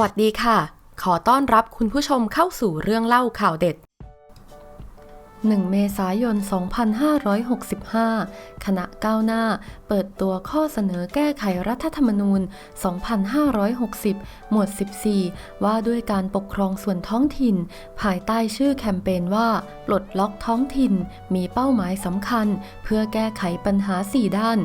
วัสดีค่ะ ขอต้อนรับคุณผู้ชมเข้าสู่เรื่องเล่าข่าวเด็ด 1 เมษายน 2565 คณะก้าวหน้า เปิดตัวข้อเสนอแก้ไขรัฐธรรมนูญ 2560 หมวด 14 ว่าด้วยการปกครองส่วนท้องถิ่น ภายใต้ชื่อแคมเปญว่า ปลดล็อกท้องถิ่น มีเป้าหมายสำคัญ เพื่อแก้ไขปัญหา 4 ด้าน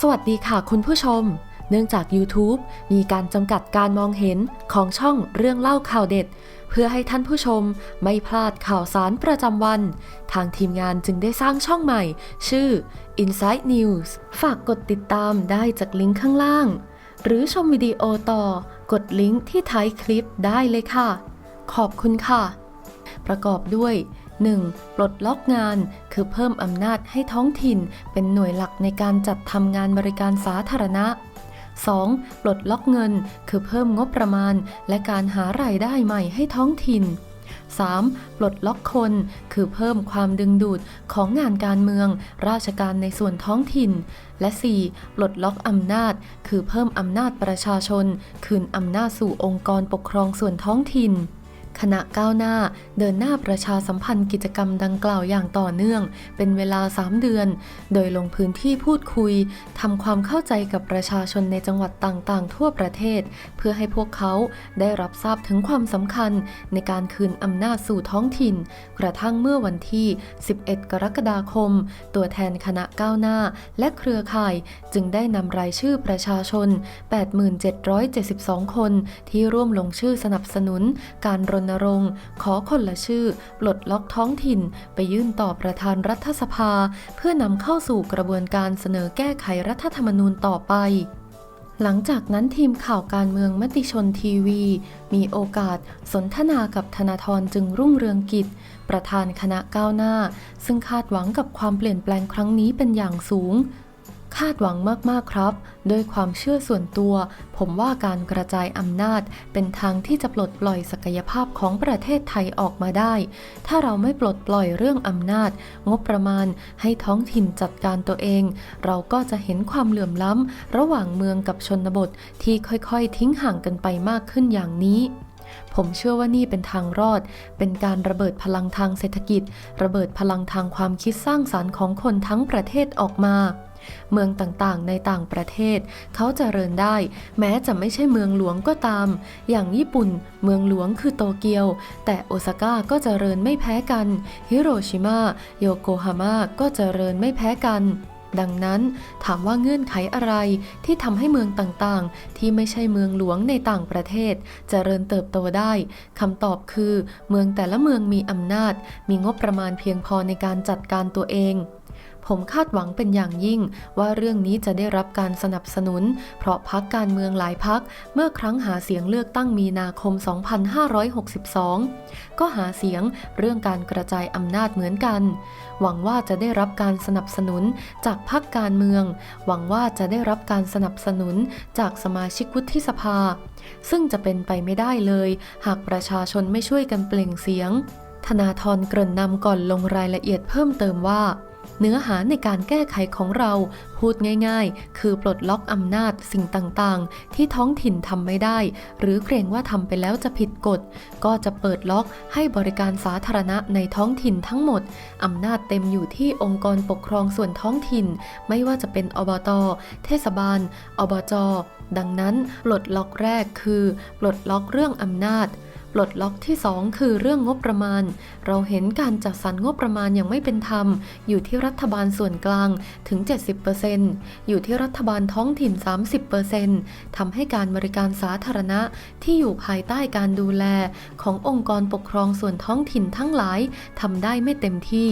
สวัสดีค่ะคุณผู้ชม เนื่องจาก YouTube มีการจำกัดการมองเห็นของช่องเรื่องเล่าข่าวเด็ด เพื่อให้ท่านผู้ชมไม่พลาดข่าวสารประจำวัน ทางทีมงานจึงได้สร้างช่องใหม่ ชื่อ Inside News ฝากกดติดตามได้จากลิงก์ข้างล่าง หรือชมวิดีโอต่อกดลิงก์ที่ท้ายคลิปได้เลยค่ะ ขอบคุณค่ะ ประกอบด้วย 1. ปลดล็อกงานคือเพิ่มอำนาจให้ท้องถิ่นเป็นหน่วยหลักในการจัดทำงานบริการสาธารณะ 2. ปลดล็อกเงิน คือเพิ่มงบประมาณ และการหารายได้ใหม่ให้ท้องถิ่น 3. ปลดล็อกคน คือเพิ่มความดึงดูดของงานการเมือง ราชการในส่วนท้องถิ่น และ 4. ปลดล็อกอำนาจ คือเพิ่มอำนาจประชาชน คืนอำนาจสู่องค์กรปกครองส่วนท้องถิ่น คณะก้าวหน้าเดินหน้าประชาสัมพันธ์กิจกรรมดังกล่าวอย่างต่อเนื่อง เป็นเวลา 3 เดือน โดยลงพื้นที่พูดคุยทำความเข้าใจกับประชาชนในจังหวัดต่างๆ ทั่วประเทศ เพื่อให้พวกเขาได้รับทราบถึงความสำคัญในการคืนอำนาจสู่ท้องถิ่น กระทั่งเมื่อวันที่ 11 กรกฎาคม ตัวแทนคณะก้าวหน้า และเครือข่ายจึงได้นำรายชื่อประชาชน 8772คน ที่ร่วมลงชื่อสนับสนุนการรณรงค์ขอคนละชื่อ ปลดล็อกท้องถิ่น ไปยื่นต่อประธานรัฐสภา เพื่อนำเข้าสู่กระบวนการเสนอแก้ไขรัฐธรรมนูญต่อไปหลังจากนั้นทีมข่าวการเมืองมติชนทีวี มีโอกาสสนทนากับธนาธรจึงรุ่งเรืองกิจ ประธานคณะก้าวหน้า ซึ่งคาดหวังกับความเปลี่ยนแปลงครั้งนี้เป็นอย่างสูงาดหวังมากๆครับ โดยความเชื่อส่วนตัว ผมว่าการกระจายอำนาจ เป็นทางที่จะปลดปล่อยศักยภาพของประเทศไทยออกมาได้ ถ้าเราไม่ปลดปล่อยเรื่องอำนาจ งบประมาณให้ท้องถิ่นจัดการตัวเอง เราก็จะเห็นความเหลื่อมล้ำ ระหว่างเมืองกับชนบทที่ค่อยๆ ทิ้งห่างกันไปมากขึ้นอย่างนี้ผมเชื่อว่านี่เป็นทางรอด เป็นการระเบิดพลังทางเศรษฐกิจ ระเบิดพลังทางความคิดสร้างสารรค์ของคนทั้งประเทศออกมา เมืองต่างๆ ในต่างประเทศ เขาจเจริญได้ แม้จะไม่ใช่เมืองหลวงก็ตาม อย่างญี่ปุ่น เมืองหลวงคือโตเกียว แต่โอซาก้าก็จเจริญไม่แพ้กัน ฮิโรชิมาโยโกฮาม่าก็จเจริญไม่แพ้กันดังนั้นถามว่าเงื่อนไขอะไรที่ทำให้เมืองต่างๆ ที่ไม่ใช่เมืองหลวงในต่างประเทศจเจริญเติบโตได้คำตอบคือ เมืองแต่ละเมืองมีอำนาจ มีงบประมาณเพียงพอในการจัดการตัวเอง ผมคาดหวังเป็นอย่างยิ่ง ว่าเรื่องนี้จะได้รับการสนับสนุน เพราะพักการเมืองหลายพักเมื่อครั้งหาเสียงเลือกตั้งมีนาคม 2562 ก็หาเสียงเรื่องการกระจายอำนาจเหมือนกัน หวังว่าจะได้รับการสนับสนุนจากพักการเมือง หวังว่าจะได้รับการสนับสนุนจากสมาชิกวุฒิสภา ซึ่งจะเป็นไปไม่ได้เลย หากประชาชนไม่ช่วยกันเปล่งเสียง ธนาธรเกริ่นนำก่อนลงรายละเอียดเพิ่มเติมว่า เนื้อหาในการแก้ไขของเราพูดง่ายๆ คือปลดล็อกอำนาจสิ่งต่างๆ ที่ท้องถิ่นทำไม่ได้ หรือเกรงว่าทำไปแล้วจะผิดกฎ ก็จะเปิดล็อกให้บริการสาธารณะในท้องถิ่นทั้งหมดอำนาจเต็มอยู่ที่องค์กรปกครองส่วนท้องถิ่น ไม่ว่าจะเป็นอบต เทศบาล อบจดังนั้นปลดล็อกแรกคือ ปลดล็อกเรื่องอำนาจ ปลดล็อกที่ 2 คือเรื่องงบประมาณ เราเห็นการจัดสรรงบประมาณอย่างไม่เป็นธรรม อยู่ที่รัฐบาลส่วนกลางถึง 70%อยู่ที่รัฐบาลท้องถิ่น 30%ทำให้การบริการสาธารณะที่อยู่ภายใต้การดูแล ขององค์กรปกครองส่วนท้องถิ่นทั้งหลายทำได้ไม่เต็มที่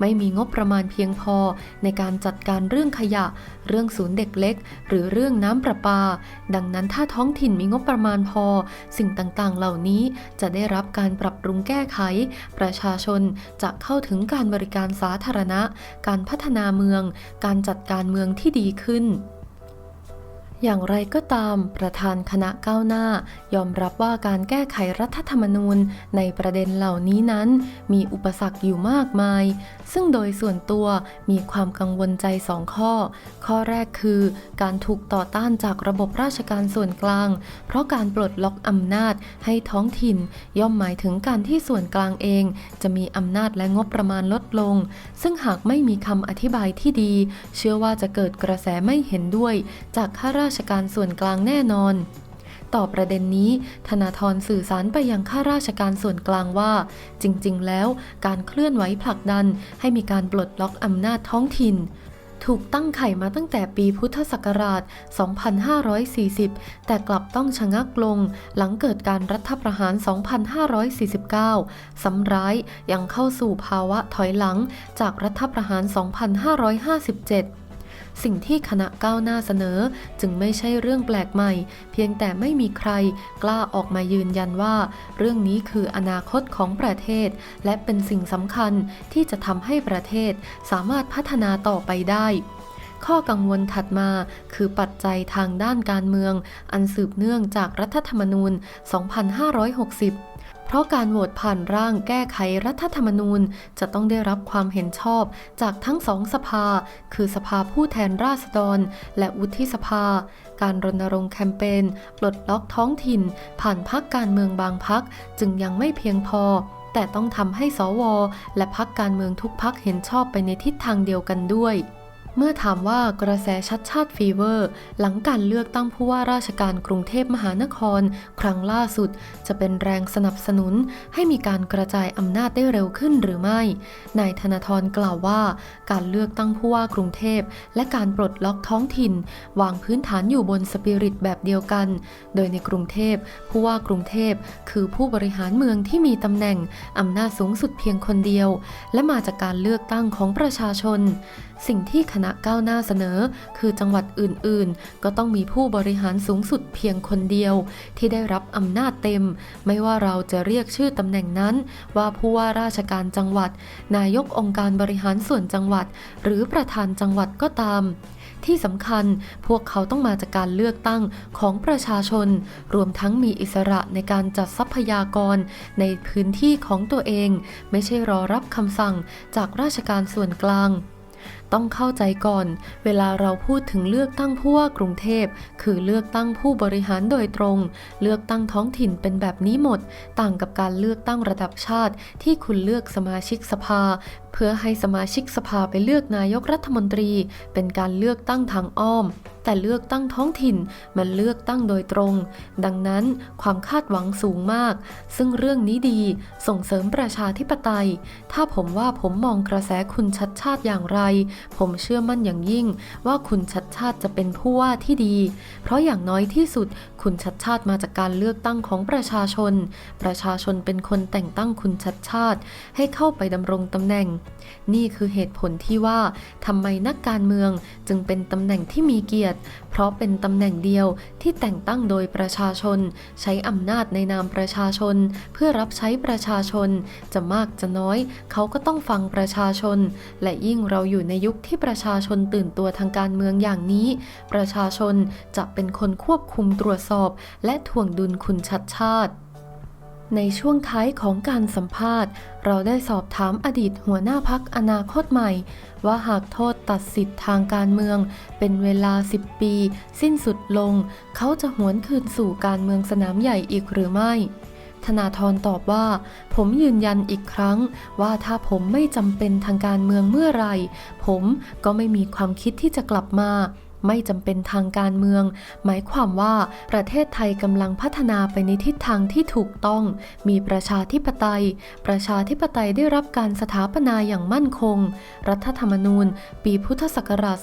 ไม่มีงบประมาณเพียงพอในการจัดการเรื่องขยะ เรื่องศูนย์เด็กเล็ก หรือเรื่องน้ำประปา ดังนั้นถ้าท้องถิ่นมีงบประมาณพอ สิ่งต่างๆ เหล่านี้จะได้รับการปรับปรุงแก้ไข ประชาชนจะเข้าถึงการบริการสาธารณะ การพัฒนาเมือง การจัดการเมืองที่ดีขึ้น อย่างไรก็ตาม ประธานคณะก้าวหน้า ยอมรับว่าการแก้ไขรัฐธรรมนูญในประเด็นเหล่านี้นั้น มีอุปสรรคอยู่มากมาย ซึ่งโดยส่วนตัวมีความกังวลใจสองข้อ ข้อแรกคือการถูกต่อต้านจากระบบราชการส่วนกลาง เพราะการปลดล็อกอำนาจให้ท้องถิ่น ย่อมหมายถึงการที่ส่วนกลางเอง จะมีอำนาจและงบประมาณลดลง ซึ่งหากไม่มีคำอธิบายที่ดี เชื่อว่าจะเกิดกระแสไม่เห็นด้วยจากข้าราราชการส่วนกลางแน่นอน ต่อประเด็นนี้ ธนาธรสื่อสารไปยังข้าราชการส่วนกลางว่า จริง ๆ แล้วการเคลื่อนไหวผลักดันให้มีการปลดล็อกอำนาจท้องถิ่นถูกตั้งไข่มาตั้งแต่ปีพุทธศักราช 2540 แต่กลับต้องชะงักลง หลังเกิดการรัฐประหาร 2549 ซ้ำร้ายยังเข้าสู่ภาวะถอยหลังจากรัฐประหาร 2557 สิ่งที่คณะก้าวหน้าเสนอ จึงไม่ใช่เรื่องแปลกใหม่ เพียงแต่ไม่มีใครกล้าออกมายืนยันว่า เรื่องนี้คืออนาคตของประเทศ และเป็นสิ่งสำคัญที่จะทำให้ประเทศสามารถพัฒนาต่อไปได้ข้อกังวลถัดมาคือปัจจัยทางด้านการเมือง อันสืบเนื่องจากรัฐธรรมนูญ 2560 เพราะการโหวตผ่านร่างแก้ไขรัฐธรรมนูญ จะต้องได้รับความเห็นชอบจากทั้งสองสภา คือสภาผู้แทนราษฎร และวุฒิสภา การรณรงค์แคมเปญปลดล็อกท้องถิ่น ผ่านพักการเมืองบางพักจึงยังไม่เพียงพอแต่ต้องทำให้สว และพักการเมืองทุกพักเห็นชอบไปในทิศทางเดียวกันด้วย เมื่อถามว่ากระแสชัดชาติฟีเวอร์ หลังการเลือกตั้งผู้ว่าราชการกรุงเทพมหานคร ครั้งล่าสุด จะเป็นแรงสนับสนุนให้มีการกระจายอำนาจได้เร็วขึ้นหรือไม่ นายธนาธรกล่าวว่า การเลือกตั้งผู้ว่ากรุงเทพ และการปลดล็อกท้องถิ่น วางพื้นฐานอยู่บนสปิริตแบบเดียวกัน โดยในกรุงเทพผู้ว่ากรุงเทพคือผู้บริหารเมืองที่มีตำแหน่งอำนาจสูงสุดเพียงคนเดียว และมาจากการเลือกตั้งของประชาชน สิ่งที่คณะก้าวหน้าเสนอ คือจังหวัดอื่นๆ ก็ต้องมีผู้บริหารสูงสุดเพียงคนเดียว ที่ได้รับอำนาจเต็ม ไม่ว่าเราจะเรียกชื่อตำแหน่งนั้น ว่าผู้ว่าราชการจังหวัด นายกองค์การบริหารส่วนจังหวัด หรือประธานจังหวัดก็ตามที่สำคัญพวกเขาต้องมาจากการเลือกตั้งของประชาชน รวมทั้งมีอิสระในการจัดทรัพยากรในพื้นที่ของตัวเอง ไม่ใช่รอรับคำสั่งจากราชการส่วนกลาง ต้องเข้าใจก่อน เวลาเราพูดถึงเลือกตั้งผู้ว่ากรุงเทพ คือเลือกตั้งผู้บริหารโดยตรง เลือกตั้งท้องถิ่นเป็นแบบนี้หมด ต่างกับการเลือกตั้งระดับชาติ ที่คุณเลือกสมาชิกสภา เพื่อให้สมาชิกสภาไปเลือกนายกรัฐมนตรี เป็นการเลือกตั้งทางอ้อม แต่เลือกตั้งท้องถิ่นมันเลือกตั้งโดยตรง ดังนั้นความคาดหวังสูงมาก ซึ่งเรื่องนี้ดีส่งเสริมประชาธิปไตย ถ้าผมว่าผมมองกระแสคุณชัดชาติอย่างไร ผมเชื่อมั่นอย่างยิ่งว่าคุณชัดชาติจะเป็นผู้ว่าที่ดี เพราะอย่างน้อยที่สุด คุณชัดชาติมาจากการเลือกตั้งของประชาชน ประชาชนเป็นคนแต่งตั้งคุณชัดชาติ ให้เข้าไปดำรงตำแหน่งนี่คือเหตุผลที่ว่าทำไมนักการเมืองจึงเป็นตำแหน่งที่มีเกียรติ เพราะเป็นตำแหน่งเดียวที่แต่งตั้งโดยประชาชน ใช้อำนาจในนามประชาชน เพื่อรับใช้ประชาชน จะมากจะน้อย เขาก็ต้องฟังประชาชน และยิ่งเราอยู่ในยุคที่ประชาชนตื่นตัวทางการเมืองอย่างนี้ ประชาชนจะเป็นคนควบคุมตรวจสอบ และถ่วงดุลคุณชัดชาติ ในช่วงท้ายของการสัมภาษณ์ เราได้สอบถามอดีตหัวหน้าพักอนาคตใหม่ ว่าหากโทษตัดสิทธิ์ทางการเมือง เป็นเวลา 10 ปี สิ้นสุดลง เขาจะหวนคืนสู่การเมืองสนามใหญ่อีกหรือไม่ ธนาธรตอบว่า ผมยืนยันอีกครั้ง ว่าถ้าผมไม่จำเป็นทางการเมืองเมื่อไหร่ผมก็ไม่มีความคิดที่จะกลับมา ไม่จำเป็นทางการเมือง หมายความว่าประเทศไทยกำลังพัฒนาไปในทิศทางที่ถูกต้อง มีประชาธิปไตย ประชาธิปไตยได้รับการสถาปนาอย่างมั่นคง รัฐธรรมนูญ ปีพุทธศักราช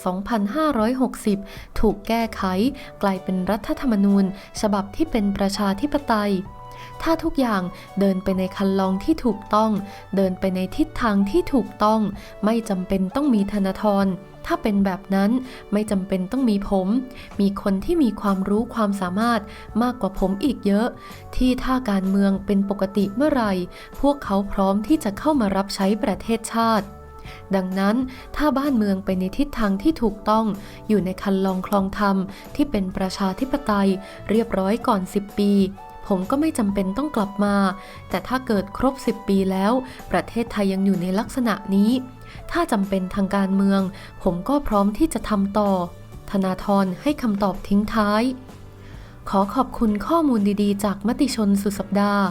2560 ถูกแก้ไข กลายเป็นรัฐธรรมนูญ ฉบับที่เป็นประชาธิปไตย ถ้าทุกอย่างเดินไปในคันลองที่ถูกต้อง เดินไปในทิศทางที่ถูกต้อง ไม่จำเป็นต้องมีธนาธรถ้าเป็นแบบนั้นไม่จำเป็นต้องมีผม มีคนที่มีความรู้ความสามารถมากกว่าผมอีกเยอะ ที่ถ้าการเมืองเป็นปกติเมื่อไหร่ พวกเขาพร้อมที่จะเข้ามารับใช้ประเทศชาติ ดังนั้นถ้าบ้านเมืองไปในทิศทางที่ถูกต้อง อยู่ในคันลองคลองธรรมที่เป็นประชาธิปไตย เรียบร้อยก่อน 10 ปี ผมก็ไม่จำเป็นต้องกลับมา แต่ถ้าเกิดครบ 10 ปีแล้ว ประเทศไทยยังอยู่ในลักษณะนี้ ถ้าจำเป็นทางการเมือง ผมก็พร้อมที่จะทำต่อ ธนาธรให้คำตอบทิ้งท้าย ขอขอบคุณข้อมูลดีๆ จากมติชนสุดสัปดาห์